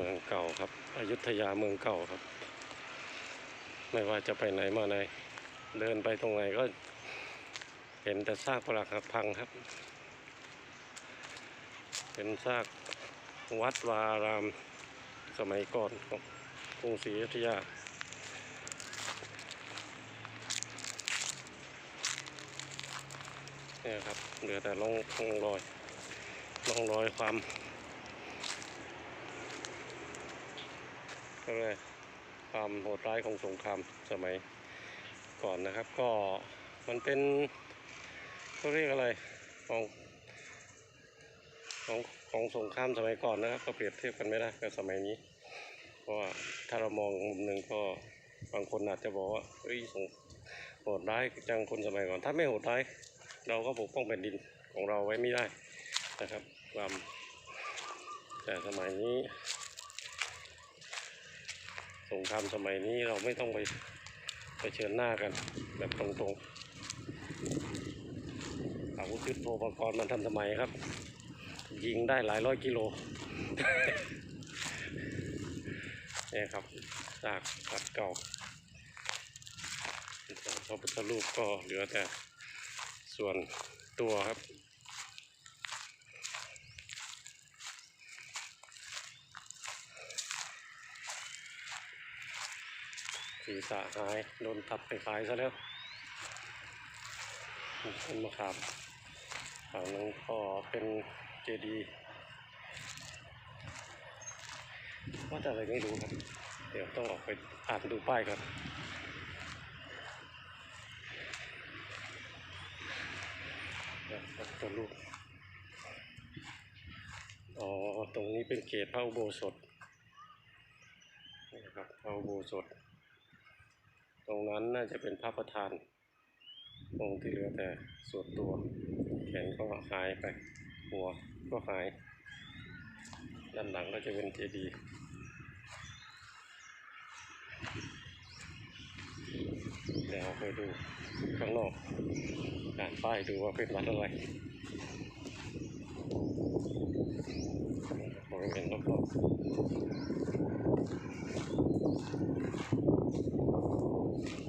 เมืองเก่าครับอยุธยาเมืองเก่าครับ ไม่ว่าจะไปไหนมาไหน เดินไปตรงไหนก็ เห็นแต่ซากปรักหักพังครับ เป็นซากวัดวาอารามสมัยก่อนของกรุงศรีอยุธยาเนี่ยครับเหลือแต่ร่องร่องรอยร่องรอยความ ก็เลยความโหดร้ายของสงครามสมัยก่อนนะครับ ก็มันเป็นเขาเรียกอะไรของของของสงครามสมัยก่อนนะครับ ก็เปรียบเทียบกันไม่ได้กับสมัยนี้ เพราะว่าถ้าเรามองมุมหนึ่งก็บางคนอาจจะบอกว่าเฮ้ยสงโหดร้ายจังคนสมัยก่อน ถ้าไม่โหดร้ายเราก็ปกป้องแผ่นดินของเราไว้ไม่ได้นะครับความแต่สมัยนี้ สงครามสมัยนี้เราไม่ต้องไปไปเชิญหน้ากัน แบบตรงๆอาวุธยุทโธปกรณ์มันทันสมัยครับ ยิงได้หลายร้อยกิโลนี่ครับซากวัดเก่าพระพุทธรูปก็เหลือแต่ส่วนตัวครับ ศีรษะหาย โดนทับไปขายซะแล้วต้นมะขามฝั่งนั้นก็เป็นเจดีย์ว่าจะอะไรไม่รู้ครับ เดี๋ยวต้องออกไปอ่านดูป้ายก่อนนะครับตัวลูกอ๋อ ตรงนี้เป็นเกตพระอุโบสถนี่นะครับพระอุโบสถ ตรงนั้นน่าจะเป็นพระประธานองค์ที่เหลือแต่ส่วนตัวแขนก็หายไป หัวก็หาย ด้านหลังก็จะเป็นเจดีย์เดี๋ยวไปดูข้างนอกอ่านป้ายดูว่าเป็นวัดอะไร บริเวณรอบๆ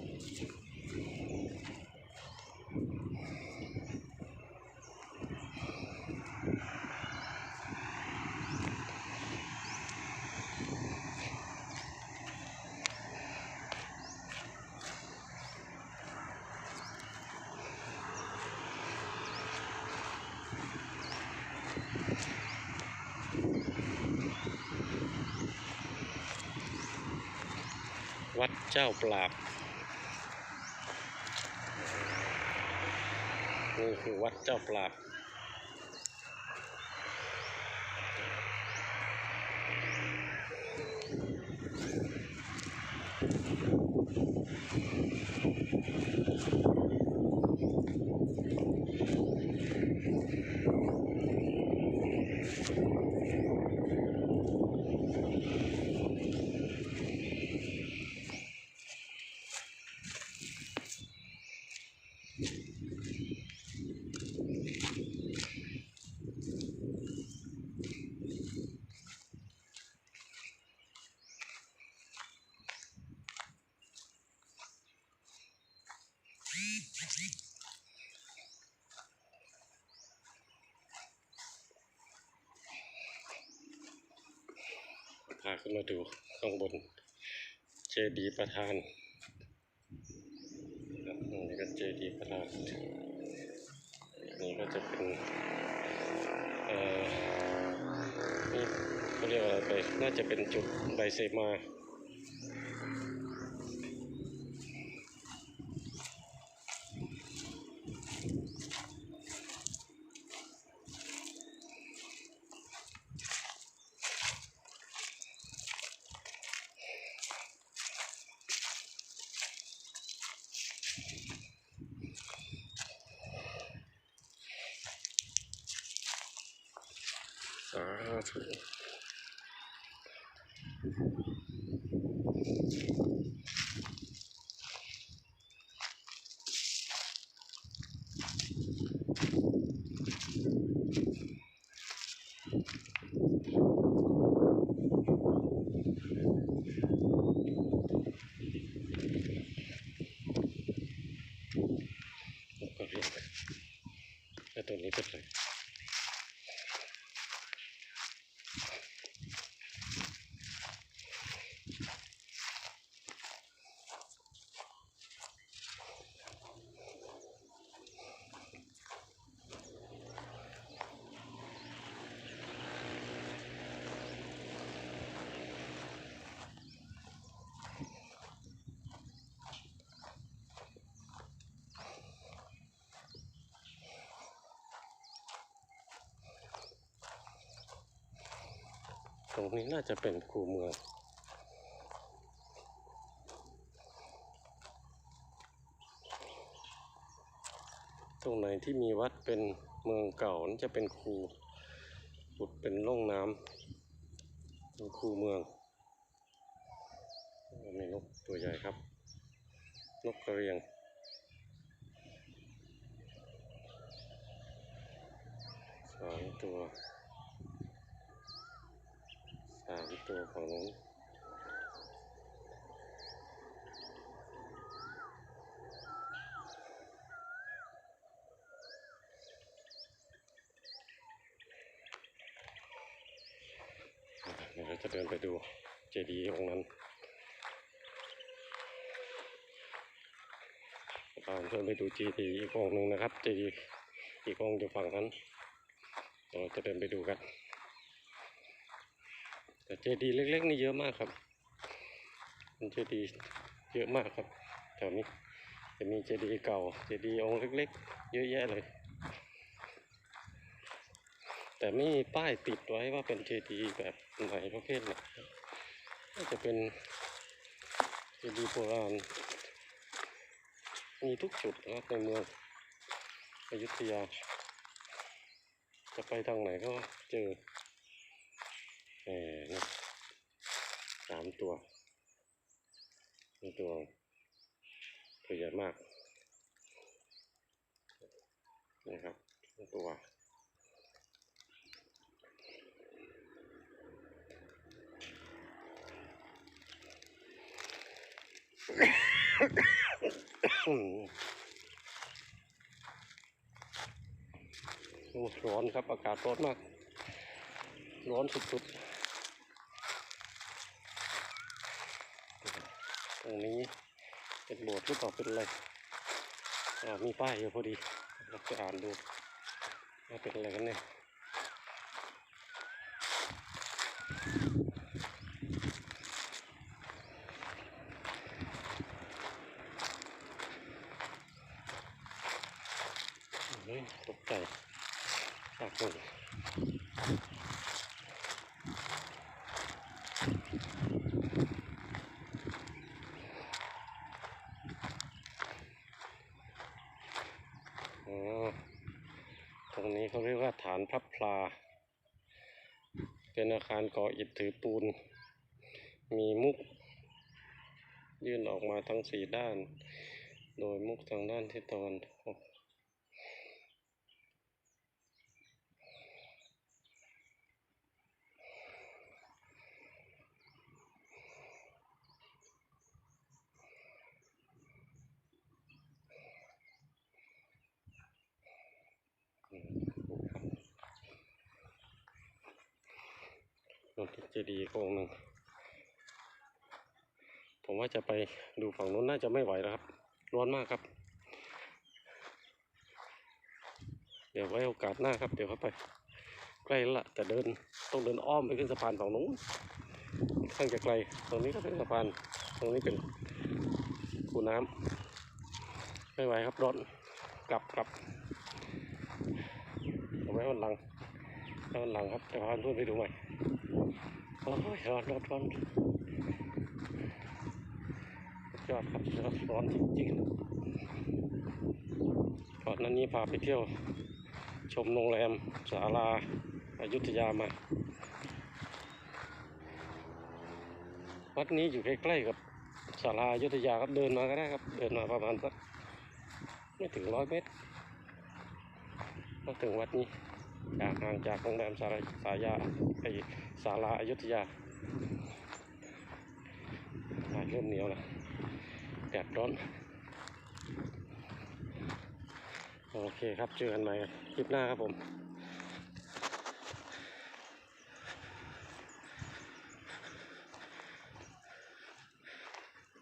วัดเจ้าปราบนี่คือวัดเจ้าปราบ พาขึ้นมาดูข้างบนเจดีย์ประธาน เจดีย์ประธาดนี่ก็จะเป็นเอ่อนี่เขาเรียกว่าอะไรไปน่าจะเป็นจุดใบเซมา สาธุตัวนี้เป็นเลยต รงนี้น่าจะเป็นคูเมืองตรงไหนที่มีวัดเป็นเมืองเก่านั่นจะเป็นคูขุดเป็นร่องน้ำเป็นคูเมืองมีนกตัวใหญ่ครับ นกกระเรียง สองตัว สามตัวของนู้นเดี๋ยวเราจะเดินไปดูเจดีย์องค์นั้นพาเพื่อนไปดูเจดีย์อีกองหนึ่งนะครับเจดีย์อีกองอยู่ฝั่งนั้นเราจะเดินไปดูกัน แต่เจดีย์เล็ก ๆ นี่เยอะมากครับเป็นเจดีย์เยอะมากครับแถวนี้จะมีเจดีย์เก่าเจดีย์องค์เล็ก ๆ เยอะแยะเลย แต่ไม่มีป้ายติดไว้ว่าเป็นเจดีย์แบบไหนประเภทไหนอาจะเป็นเจดีย์โบราณมีทุกจุดนะครับในเมืองอยุธยา จะไปทางไหนก็เจอ แหมนี่สามตัวนี่ตัวตัวใหญ่มากนี่ครับตัวร้อนครับ อากาศร้อนมาก ร้อนสุดๆ ตร งนี้เป็นโบสถ์หรือเปล่าเป็นอะไรอ่ามีป้ายอยู่พอดีเราจะอ่านดูว่าเป็นอะไรกันเนี่ยเฮ้ยตกใจฝากหน่อย อ๋อ ตรงนี้เขาเรียกว่าฐานพระพลา เป็นอาคารก่ออิฐถือปูน มีมุก ยื่นออกมาทั้งสี่ด้าน โดยมุกทางด้านทิศตะวันตก โน่นเจดีย์อีกองค์หนึ่งผมว่าจะไปดูฝั่งนู้นน่าจะไม่ไหวแล้วครับ ร้อนมากครับ เดี๋ยวไว้โอกาสหน้าครับ เดี๋ยวเข้าไป ใกล้แล้วละแต่เดินต้องเดินอ้อมไปขึ้นสะพานฝั่งนู้นข้างจะไกล ตรงนี้ก็เป็นสะพาน ตรงนี้เป็นคูน้ำไม่ไหวครับร้อนกลับกลับเอาไว้วันหลังเอาวันหลังครับจะพาเพื่อนไปดูใหม่ อ้ยร้อนร้อนร้อนยอดครับร้อนจริงๆก่อนนั้นนี้พาไปเที่ยว ชมโรงแรมศาลาอายุทยามา วัดนี้อยู่ใกล้ๆกับศาลาอายุทยาครับเดินมาก็ได้ครับ เดินมาประมาณสักไม่ถึงร้อยเมตรก็ถึงวัดนี้จากห่างจากโรงแรมสาลาสายาไอ ศาลาอายุทยาอากาศเริ่มเหนียวแล้วแดดร้อน โอเคครับ เจอกันใหม่คลิปหน้าครับผม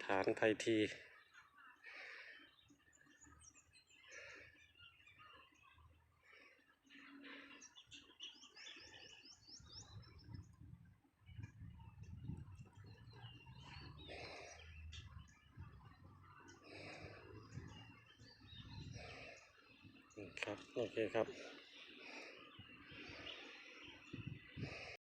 ฐานไทยที โอเคครับ